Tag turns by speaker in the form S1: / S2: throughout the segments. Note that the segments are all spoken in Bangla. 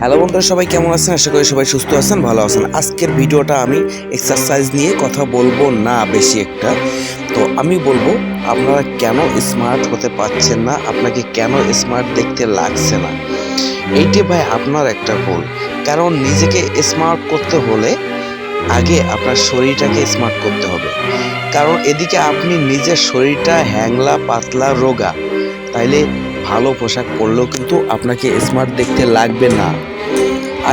S1: হ্যালো বন্ধুরা সবাই কেমন আছেন? আশা করি সবাই সুস্থ আছেন ভালো আছেন। আজকের ভিডিওটা আমি এক্সারসাইজ নিয়ে কথা বলব না বেশি একটা। তো আমি বলব আপনারা কেন স্মার্ট হতে পারছেন না? আপনাকে কেন স্মার্ট দেখতে লাগছে না? এইটি ভাই আপনার একটা ভুল। কারণ নিজেকে স্মার্ট করতে হলে আগে আপনার শরীরটাকে স্মার্ট করতে হবে। কারণ এদিকে আপনি নিজের শরীরটা হ্যাংলা পাতলা রোগা। তাইলে ভালো পোশাক পরলেও কিন্তু আপনাকে স্মার্ট দেখতে লাগবে না।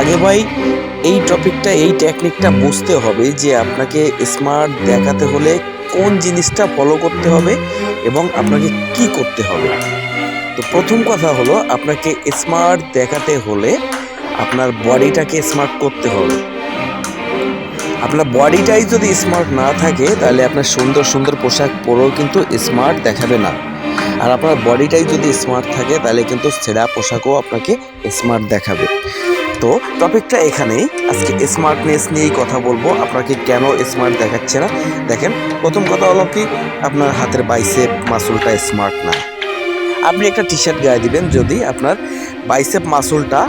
S1: আগে ভাই, এই টপিকটা এই টেকনিকটা বুঝতে হবে যে আপনাকে স্মার্ট দেখাতে হলে কোন জিনিসটা ফলো করতে হবে এবং আপনাকে কি করতে হবে। তো প্রথম কথা হলো, আপনাকে স্মার্ট দেখাতে হলে আপনার বডিটাকে স্মার্ট করতে হবে। আপনার বডিটাই যদি স্মার্ট না থাকে, তাহলে আপনার সুন্দর সুন্দর পোশাক পরেও কিন্তু স্মার্ট দেখাবে না। আর আপনার বডিটাই যদি স্মার্ট থাকে, তাহলে কিন্তু সেরা পোশাকও আপনাকে স্মার্ট দেখাবে। তো টপিকটা এখানেই। আজকে স্মার্টনেস নিয়েই কথা বলব। আপনাকে কেন স্মার্ট দেখাচ্ছে না? দেখেন, প্রথম কথা হলো কি, আপনার হাতের বাইসেপ মাসুলটা স্মার্ট না। আপনি একটা টি শার্ট গায়ে দিবেন যদি আপনার বাইসেপ মাসুলটা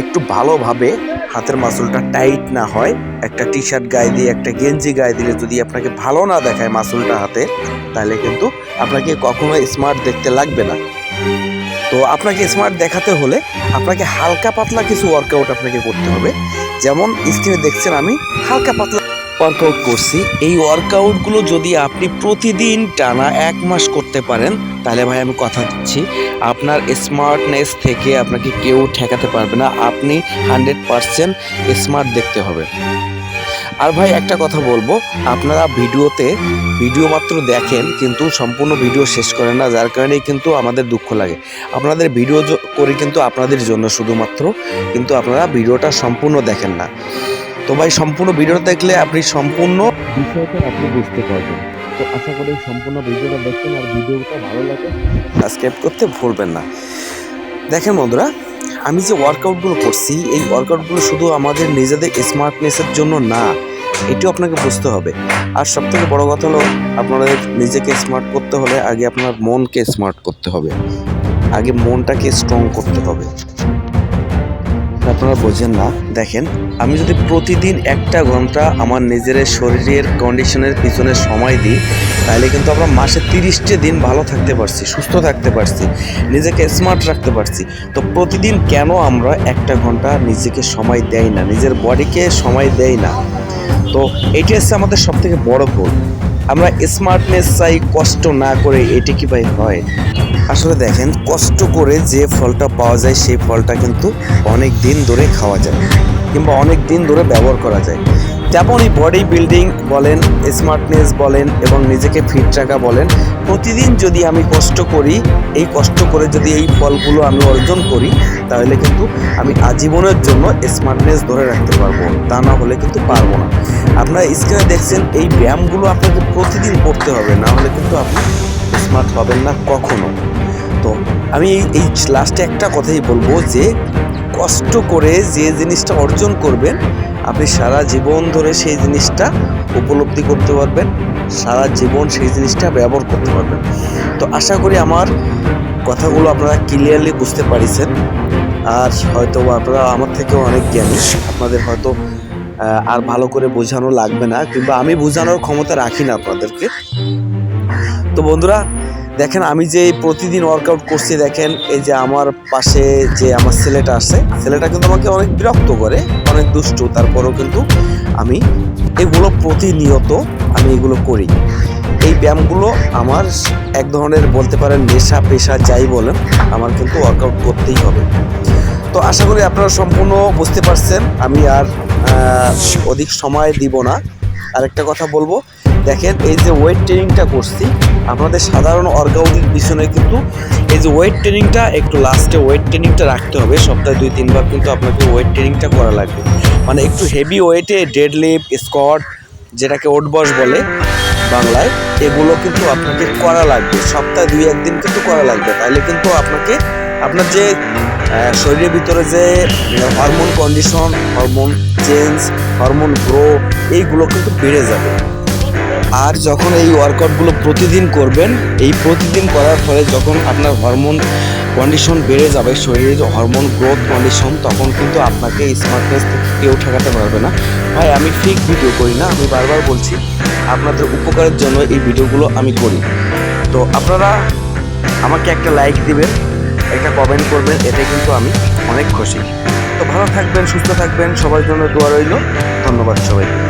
S1: একটু ভালোভাবে হাতের মাসুলটা টাইট না হয়, একটা টি শার্ট গায়ে দিয়ে, একটা গেঞ্জি গায়ে দিলে যদি আপনাকে ভালো না দেখায় মাসুলটা হাতে, তাহলে কিন্তু আপনাকে কখনো স্মার্ট দেখতে লাগবে না। তো আপনাকে স্মার্ট দেখাতে হলে আপনাকে হালকা পাতলা কিছু ওয়ার্কআউট আপনাকে করতে হবে। যেমন স্ক্রিনে দেখছেন আমি হালকা পাতলা ওয়ার্কআউট করছি, এই ওয়ার্কআউটগুলো যদি আপনি প্রতিদিন টানা এক মাস করতে পারেন, তাহলে ভাই আমি কথা দিচ্ছি, আপনার স্মার্টনেস থেকে আপনাকে কেউ ঠেকাতে পারবে না, আপনি হান্ড্রেড পারসেন্ট স্মার্ট দেখতে হবে। আর ভাই একটা কথা বলব, আপনারা ভিডিওতে, ভিডিও মাত্র দেখেন, কিন্তু সম্পূর্ণ ভিডিও শেষ করেন না, যার কারণে কিন্তু আমাদের দুঃখ লাগে। আপনাদের ভিডিও করে কিন্তু আপনাদের জন্য শুধুমাত্র, কিন্তু আপনারা ভিডিওটা সম্পূর্ণ দেখেন না। তো ভাই সম্পূর্ণ ভিডিওটা দেখলে আপনি সম্পূর্ণ বিষয়টা আপনি বুঝতে পারবেন। তো আশা করি সম্পূর্ণ ভিডিওটা দেখবেন আর ভিডিওটা ভালো লাগে। সাবস্ক্রাইব করতে ভুলবেন না। দেখেন বন্ধুরা আমি যে ওয়ার্কআউটগুলো করছি এই ওয়ার্কআউটগুলো শুধু আমাদের নিজেদের স্মার্টনেসের জন্য না এটিও আপনাকে বুঝতে হবে। আর সব থেকে বড় কথা হলো আপনাদের নিজেকে স্মার্ট করতে হলে আগে আপনার মনকে স্মার্ট করতে হবে। আগে মনটাকে স্ট্রং করতে হবে। আপনারা বোঝেন না, দেখেন, আমি যদি প্রতিদিন একটা ঘণ্টা আমার নিজের শরীরের কন্ডিশনের পিছনে সময় দিই, তাহলে কিন্তু আমরা মাসে তিরিশটি দিন ভালো থাকতে পারছি, সুস্থ থাকতে পারছি, নিজেকে স্মার্ট রাখতে পারছি। তো প্রতিদিন কেন আমরা একটা ঘণ্টা নিজেকে সময় দেয় না, নিজের বডিকে সময় দেয় না? তো এটি হচ্ছে আমাদের সব থেকে বড় ভুল আমরা স্মার্টনেস চাই, কষ্ট না করে এটি কি ভাই হয়? আসলে দেখেন, কষ্ট করে যে ফলটা পাওয়া যায়, সেই ফলটা কিন্তু অনেক দিন ধরে খাওয়া যায় কিংবা অনেক দিন ধরে ব্যবহার করা যায়। যেমনই বডি বিল্ডিং বলেন স্মার্টনেস বলেন এবং নিজেকে ফিট রাখা বলেন, প্রতিদিন যদি আমি কষ্ট করি, এই কষ্ট করে যদি এই ফলগুলো আমি অর্জন করি, তাহলে কিন্তু আমি আজীবনের জন্য স্মার্টনেস ধরে রাখতে পারব, তা না হলে কিন্তু পারব না। আপনারা স্ক্রিনে দেখছেন, এই ব্যায়ামগুলো আপনাকে প্রতিদিন করতে হবে, না হলে কিন্তু আপনি স্মার্ট হবেন না কখনো। তো আমি এই এই লাস্টে একটা কথাই বলব যে কষ্ট করে যে জিনিসটা অর্জন করবেন, আপনি সারা জীবন ধরে সেই জিনিসটা উপলব্ধি করতে পারবেন, সারা জীবন সেই জিনিসটা ব্যবহার করতে পারবেন। তো আশা করি আমার কথাগুলো আপনারা ক্লিয়ারলি বুঝতে পারিছেন। আর হয়তো আপনারা আমার থেকেও অনেক জ্ঞানী, আপনাদের হয়তো আর ভালো করে বোঝানো লাগবে না, কিংবা আমি বোঝানোর ক্ষমতা রাখি না আপনাদেরকে। তো বন্ধুরা দেখেন, আমি যে প্রতিদিন ওয়ার্কআউট করছি, দেখেন, এই যে আমার পাশে যে আমার ছেলেটা আছে, ছেলেটা কিন্তু আমাকে অনেক বিরক্ত করে, অনেক দুষ্টু, তারপরেও কিন্তু আমি এগুলো প্রতিনিয়ত আমি এগুলো করি। এই ব্যায়ামগুলো আমার এক ধরনের বলতে পারেন নেশা, পেশা, যাই বলেন, আমার কিন্তু ওয়ার্কআউট করতেই হবে। তো আশা করি আপনারা সম্পূর্ণ বুঝতে পারছেন, আমি আর অধিক সময় দিব না। আরেকটা কথা বলব। দেখেন, এই যে ওয়েট ট্রেনিংটা করছি, আপনাদের সাধারণ ওয়ার্কআউটের পিছনে কিন্তু এই যে ওয়েট ট্রেনিংটা একটু লাস্টে ওয়েট ট্রেনিংটা রাখতে হবে। সপ্তাহে দুই, তিনবার কিন্তু আপনাকে ওয়েট ট্রেনিংটা করা লাগবে। মানে একটু হেভি ওয়েটে ডেড লিফট স্কট যেটাকে ওট বস বলে বাংলায়, এগুলো কিন্তু আপনাকে করা লাগবে। সপ্তাহে দুই, একদিন কিন্তু করা লাগবে। তাহলে কিন্তু আপনাকে, আপনার যে শরীরের ভিতরে যে hormone condition hormone change hormone grow এইগুলো কিন্তু বেড়ে যাবে। আর যখন এই ওয়ার্কআউটগুলো প্রতিদিন করবেন, এই প্রতিদিন করার ফলে যখন আপনার হরমোন কন্ডিশন বেড়ে যাবে, শরীরের হরমোন গ্রোথ কন্ডিশন তখন কিন্তু আপনাকে স্মার্টনেস থেকে কেউ ঠেকাতে পারবে না। ভাই, আমি ফিক ভিডিও করি না, আমি বারবার বলছি, আপনাদের উপকারের জন্য এই ভিডিওগুলো আমি করি। তো আপনারা আমাকে একটা লাইক দিবেন একটা কমেন্ট করবেন, এতে কিন্তু আমি অনেক খুশি। তো ভালো থাকবেন, সুস্থ থাকবেন, সবার জন্য দোয়া রইল। ধন্যবাদ সবাইকে।